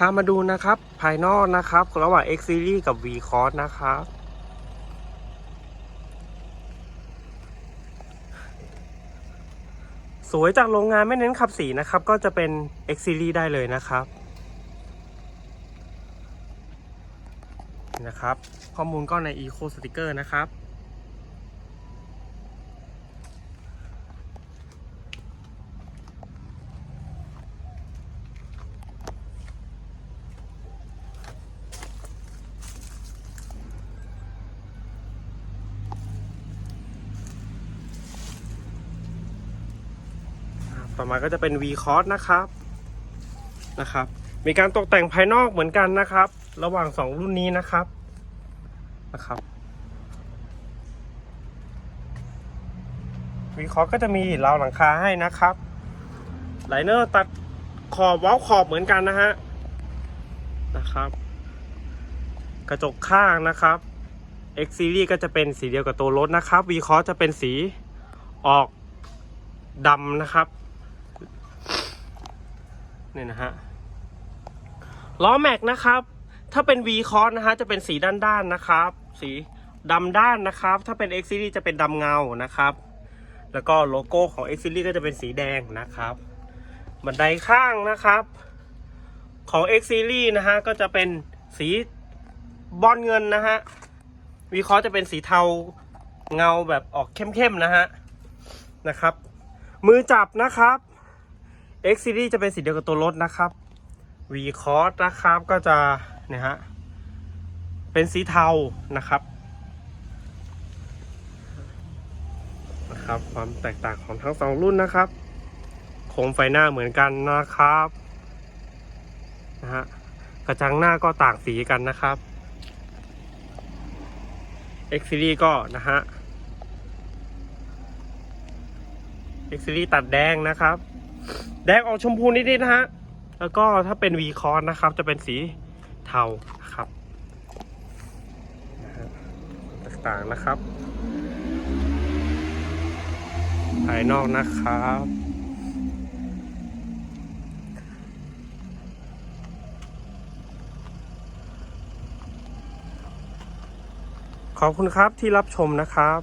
พามาดูนะครับ ภายนอกนะครับ ระหว่าง X Series กับ V Cross นะครับสวยจากโรงงานไม่เน้นขับสีนะครับ ก็จะเป็น X Series ได้เลยนะครับนะครับ ข้อมูลก็ใน Eco Sticker นะครับ ต่อมาก็จะเป็น V Cross นะครับนะครับ มีการตกแต่งภายนอกเหมือนกันนะครับ ระหว่าง 2 รุ่นนี้นะครับนะครับ V Cross ก็จะมีราวหลังคาให้นะครับไลเนอร์ตัดขอบเว้าขอบเหมือนกันนะฮะนะครับ กระจกข้างนะครับ X Series ก็จะเป็นสีเดียวกับตัวรถนะครับ V Cross จะเป็นสีออกดำนะครับ นี่นะฮะล้อแม็กนะครับ ถ้าเป็น V Cross นะฮะจะเป็นสีด้านๆนะครับ สีดำด้านนะครับ ถ้าเป็น X Series จะเป็นดำเงานะครับ แล้วก็โลโก้ของ X Series ก็จะเป็นสีแดงนะครับ บันไดข้างนะครับ ของ X Series นะฮะก็จะเป็นสีบอลเงินนะฮะ V Cross จะเป็นสีเทาเงาแบบออกเข้มๆนะฮะนะครับ มือจับนะครับ X Series จะเป็นสีเดียวกับตัวรถนะครับ V Cross นะครับก็จะเนี่ยฮะเป็นสีเทานะครับนะครับ ความแตกต่างของทั้งสองรุ่นนะครับโคมไฟหน้าเหมือนกันนะครับนะฮะกระจังหน้าก็ต่างสีกันนะครับ X Series ก็นะฮะ X Series ตัดแดงนะครับ แดงออกชมพูนิดๆนะฮะ แล้วก็ถ้าเป็น V c o n นนะครับ จะเป็นสีเทานะครับต่างๆนะครับ ภายนอกนะครับขอบคุณครับที่รับชมนะครับ